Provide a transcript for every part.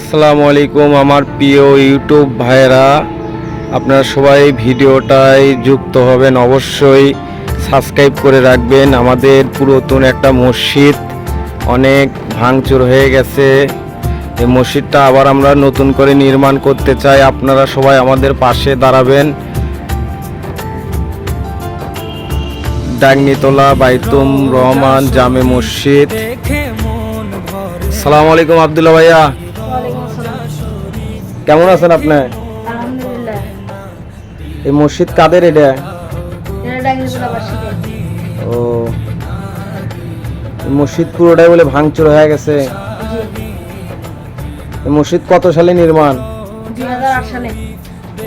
আসসালামু আলাইকুম আমার প্রিয় ইউটিউব ভাইরা আপনারা সবাই ভিডিওটায় যুক্ত হবেন। অবশ্যই সাবস্ক্রাইব করে রাখবেন। আমাদের পুরাতন একটা মসজিদ অনেক ভাঙচুর হয়ে গেছে। এই মসজিদটা আবার আমরা নতুন করে নির্মাণ করতে চাই। আপনারা সবাই আমাদের পাশে দাঁড়াবেন। ডাকনিতলা বাইতুম রহমান জামে মসজিদ। সালাম আলাইকুম আবদুল্লাহ ভাইয়া। কেমন আছেন আপনি? আলহামদুলিল্লাহ। এই মসজিদ কাদের এটা? ও। মসজিদ পুরোটাই বলে ভাঙচুর হয়ে গেছে। এই মসজিদ কত সালে নির্মাণ?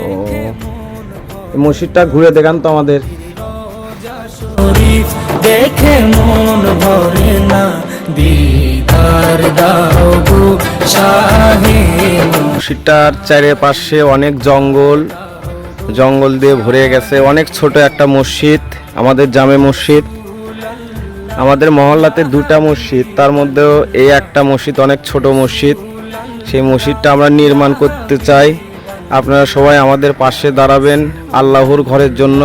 ও। এই মসজিদটা ঘুরে দেখান তো আমাদের। দেখে মন ভরে। মসজিদটার চারিপাশে অনেক জঙ্গল জঙ্গল দিয়ে ভরে গেছে। অনেক ছোট একটা মসজিদ, আমাদের জামে মসজিদ। আমাদের মহল্লাতে দুটা মসজিদ, তার মধ্যেও এই একটা মসজিদ অনেক ছোট মসজিদ। সেই মসজিদটা আমরা নির্মাণ করতে চাই। আপনারা সবাই আমাদের পাশে দাঁড়াবেন আল্লাহর ঘরের জন্য।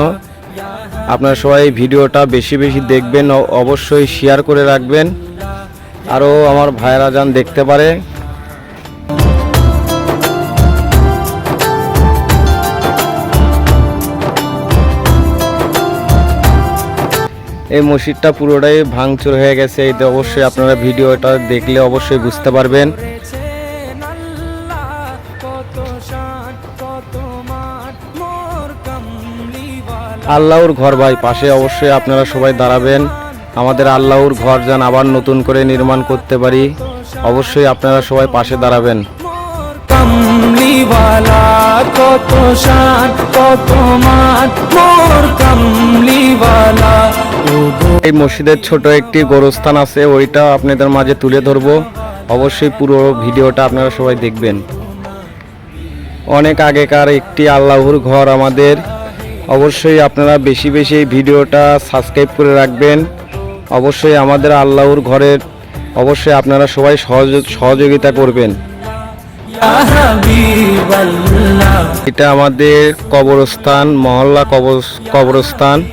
আপনারা সবাই ভিডিওটা বেশি বেশি দেখবেন, অবশ্যই শেয়ার করে রাখবেন। আরও আমার ভাইরা যান দেখতে পারে। এই মসজিদটা পুরোটাই ভাঙচুর হয়ে গেছে এতে অবশ্যই আপনারা ভিডিওটা দেখলে অবশ্যই বুঝতে পারবেন। আল্লাহর ঘর ভাই, পাশে অবশ্যই আপনারা সবাই দাঁড়াবেন। আমাদের আল্লাহর ঘর যেন আবার নতুন করে নির্মাণ করতে পারি। অবশ্যই আপনারা সবাই পাশে দাঁড়াবেন। কামলিওয়ালা, কত শান, কত মাঠ মোর কামলিওয়ালা। এই মসজিদের ছোট একটি গোরস্থান আছে, ওইটা আপনাদের মাঝে তুলে ধরবো। অবশ্যই পুরো ভিডিওটা আপনারা সবাই দেখবেন। অনেক আগেকার একটি আল্লাহর ঘর আমাদের। অবশ্যই আপনারা বেশি বেশি এই ভিডিওটা সাবস্ক্রাইব করে রাখবেন। অবশ্যই আমাদের আল্লাহর ঘরের অবশ্যই আপনারা সবাই সহযোগিতা করবেন। এটা আমাদের কবরস্থান, মহল্লা কবর কবরস্থান।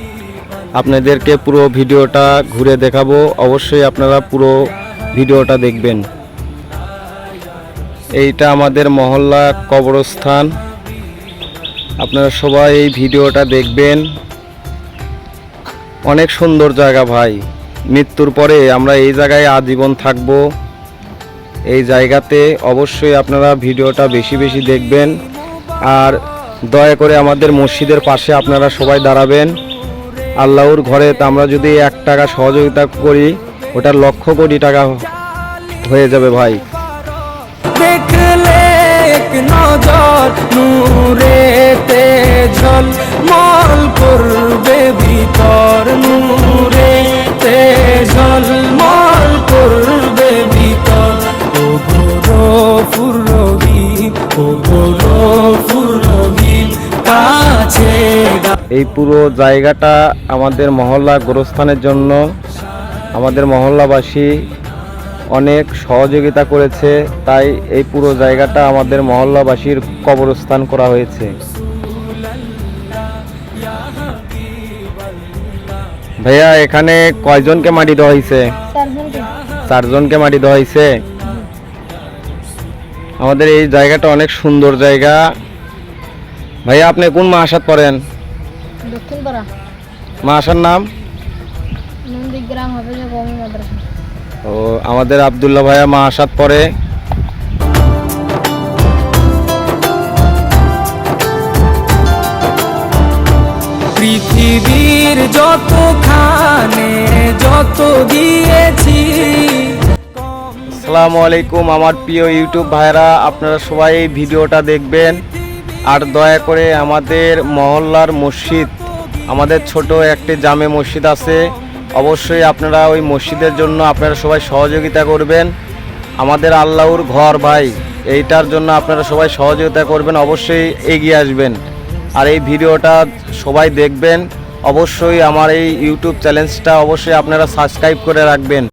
আপনাদেরকে পুরো ভিডিওটা ঘুরে দেখাবো। অবশ্যই আপনারা পুরো ভিডিওটা দেখবেন। এইটা আমাদের মহল্লা কবরস্থান। আপনারা সবাই এই ভিডিওটা দেখবেন। অনেক সুন্দর জায়গা ভাই। মৃত্যুর পরে আমরা এই জায়গায় আজীবন থাকব। এই জায়গাতে অবশ্যই আপনারা ভিডিওটা বেশি বেশি দেখবেন। আর দয়া করে আমাদের মসজিদের পাশে আপনারা সবাই দাঁড়াবেন। আল্লাহর ঘরে আমরা যদি এক টাকা সহযোগিতা করি ওটা লক্ষ কোটি টাকা হয়ে যাবে ভাই। দেখলে নজর করবে ভিতর নূরে। এই পুরো জায়গাটা আমাদের মহল্লা গোরস্থানের জন্য আমাদের মহল্লাবাসী অনেক সহযোগিতা করেছে, তাই এই পুরো জায়গাটা আমাদের মহল্লাবাসীর কবরস্থান করা হয়েছে। ভাইয়া, এখানে কয়জনকে মাটি দেওয়া হয়েছে? চারজনকে মাটি দেওয়া হয়েছে। আমাদের এই জায়গাটা অনেক সুন্দর জায়গা। ভাইয়া, আপনি কোন মাসাত পড়েন? দক্ষিণ পাড়া মাসার নাম? নন্দীগ্রাম হবে যে কমি মাদ্রাসা। ও আমাদের আবদুল্লাহ ভাইয়া মা আসাদ পরে? পৃথিবীর যতখানে যত দিয়েছি আসসালামু আলাইকুম আমার প্রিয় ইউটিউব ভাইরা আপনারা সবাই এই ভিডিওটা দেখবেন। আর দয়া করে আমাদের মহল্লার মসজিদ আমাদের ছোট একটি জামে মসজিদ আছে। অবশ্যই আপনারা ওই মসজিদের জন্য আপনারা সবাই সহযোগিতা করবেন। আমাদের আল্লাহর ঘর ভাই, এইটার জন্য আপনারা সবাই সহযোগিতা করবেন, অবশ্যই এগিয়ে আসবেন। আর এই ভিডিওটা সবাই দেখবেন। অবশ্যই আমার এই ইউটিউব চ্যানেলটা অবশ্যই আপনারা সাবস্ক্রাইব করে রাখবেন।